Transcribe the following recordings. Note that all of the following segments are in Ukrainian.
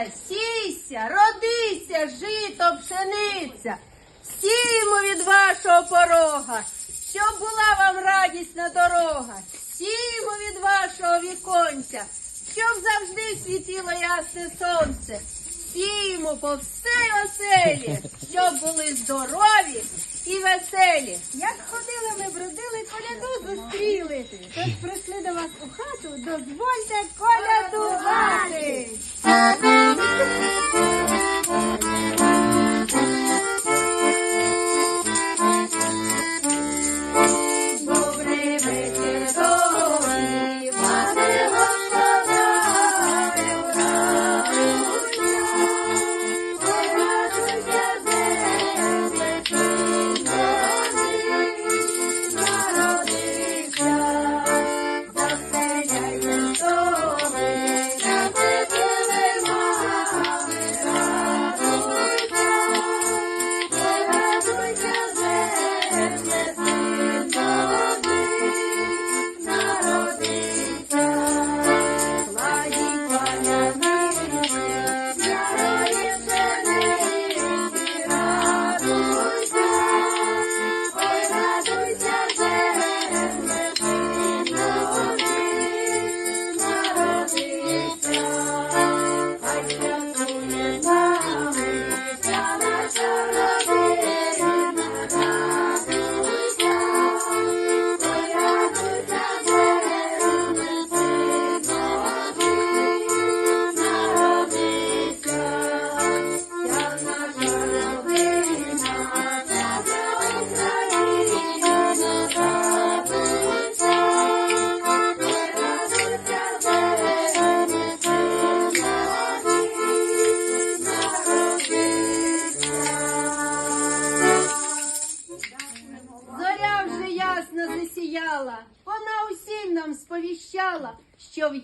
сонце, сійся, родися, жито, пшениця. Сіємо від вашого порога, щоб була вам радісна дорога. Сіємо від вашого віконця, щоб завжди світило ясне сонце. Сіємо по всій оселі, щоб були здорові і веселі. Як ходили ми бродили, коляду зустріли. Тож прийшли до вас у хату, дозвольте колядувати.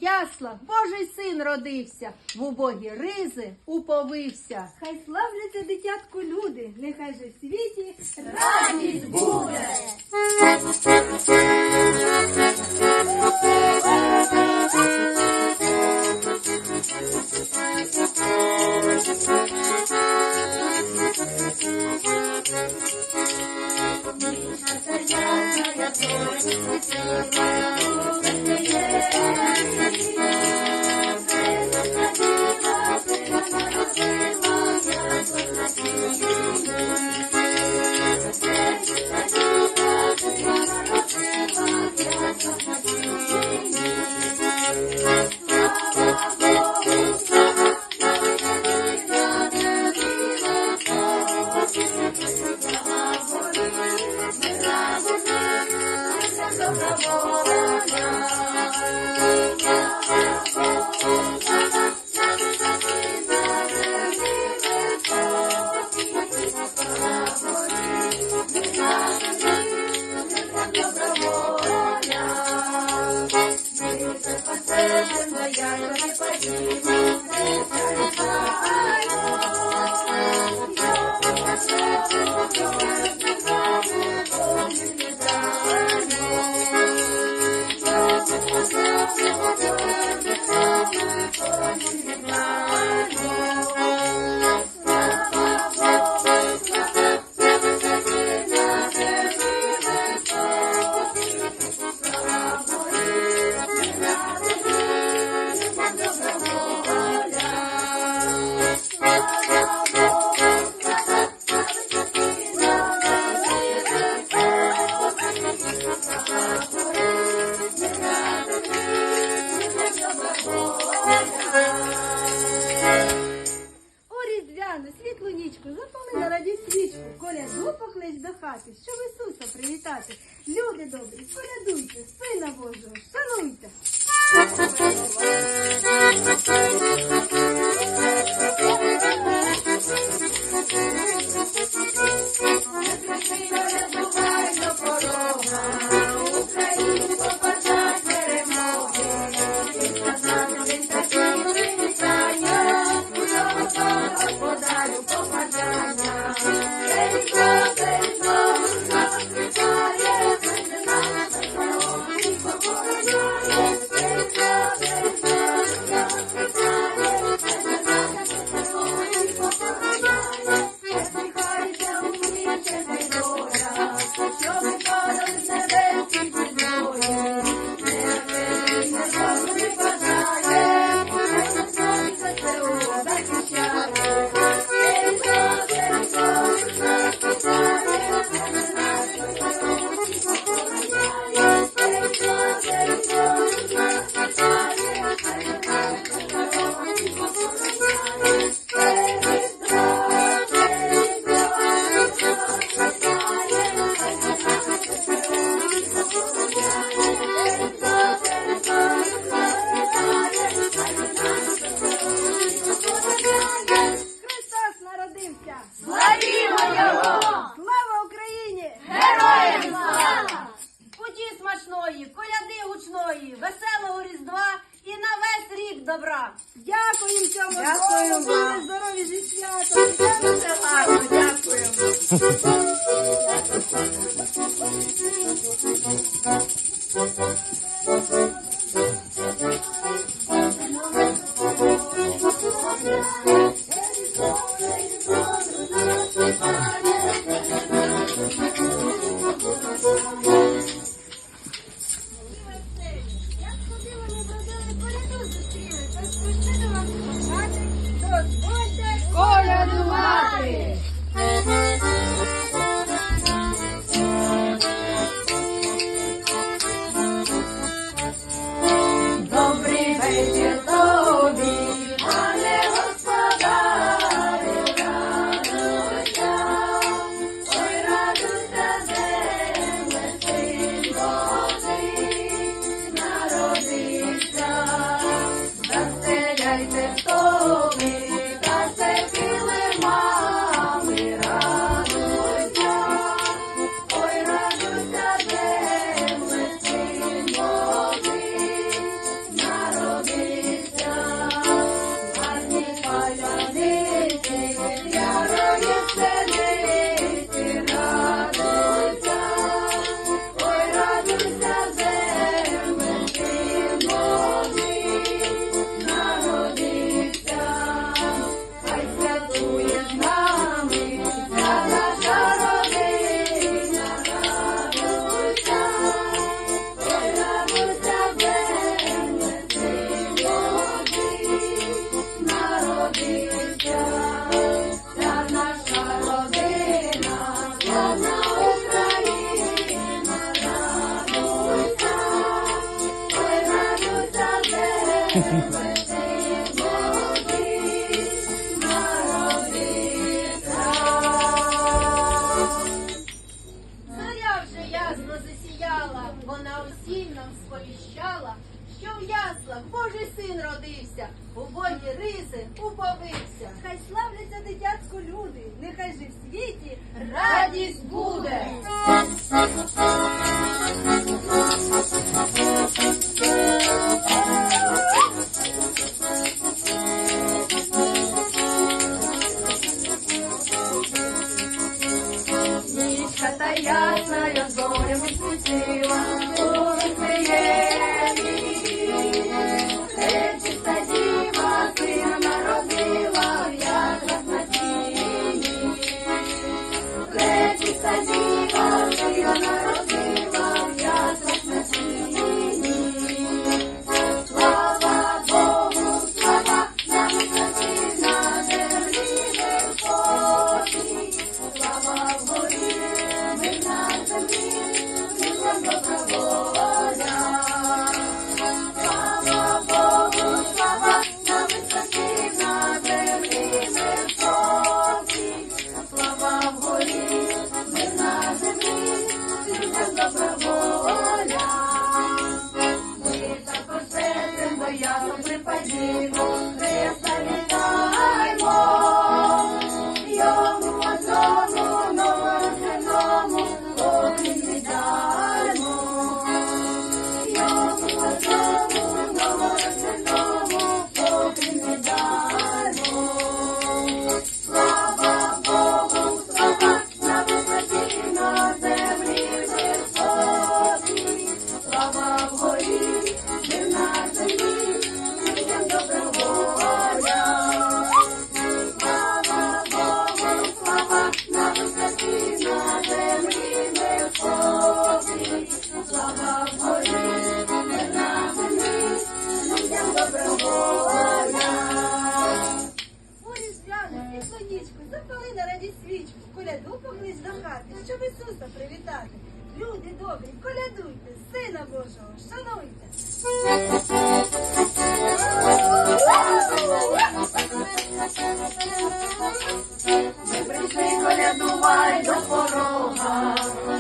Яслах Божий син родився, в убогі ризи уповився. Хай славляться дитятку люди, нехай же в світі Радість буде! До хати, щоб Ісуса привітати. Люди добрі, порядуйте, сина Божого, шануйте. Música like this. Ну, Зоя вже ясно засіяла, Вона усім нам сповіщала, що в яслах Божий син родився, у Богі риси уповився. Хай славляться дитятсько люди, нехай же в світі радість буде. добрі, колядуйте, сина Божого, шануйте. Ми прийшли колядувай до порога,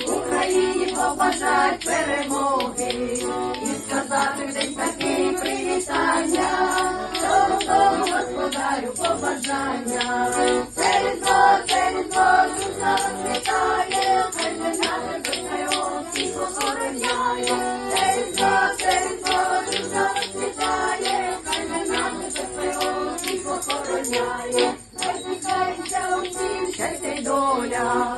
Україні побажать перемоги і сказати в день привітання, Золотому господарю побажання. Вітає, хай не нас вітає. Охороняє, хай сміхається усім, щастя й доля.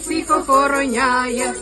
Всіх охороняє.